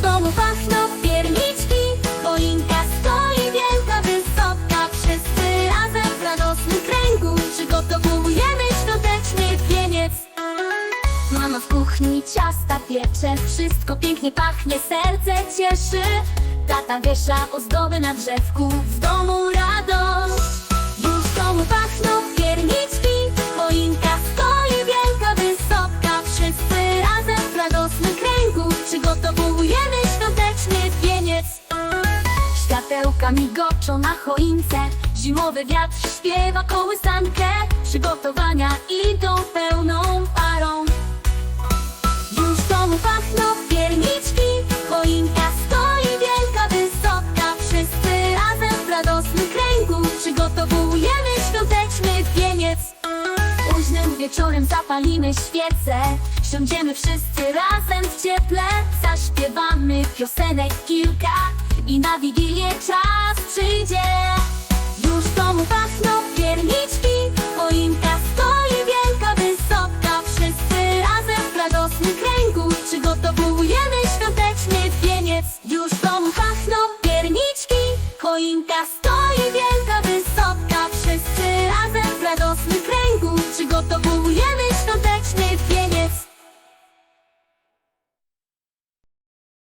domu pachną pierniczki Choinka stoi wielka, wysoka. Wszyscy razem w radosnym kręgu Przygotowujemy świąteczny wieniec. Mama w kuchni ciasta piecze Wszystko pięknie pachnie, serce cieszy. Tata wiesza ozdoby na drzewku W domu radość. Już w domu pachną pierniczki Choinka stoi wielka, wysoka. Wszyscy razem w radosnym kręgu Przygotowujemy Światełka migoczą na choince. Zimowy wiatr śpiewa kołysankę. Przygotowania idą pełną parą. Już w domu pachną pierniczki. Choinka stoi wielka, wysoka. Wszyscy razem w radosnym kręgu Przygotowujemy świąteczny wieniec. Późnym wieczorem zapalimy świece. Siądziemy wszyscy razem w cieple. Zaśpiewamy piosenek kilka I na Wigilię czas przyjdzie. Już w domu pachną pierniczki Choinka stoi wielka, wysoka. Wszyscy razem w radosnym kręgu Przygotowujemy świąteczny wieniec. Już w domu pachną pierniczki Choinka stoi wielka,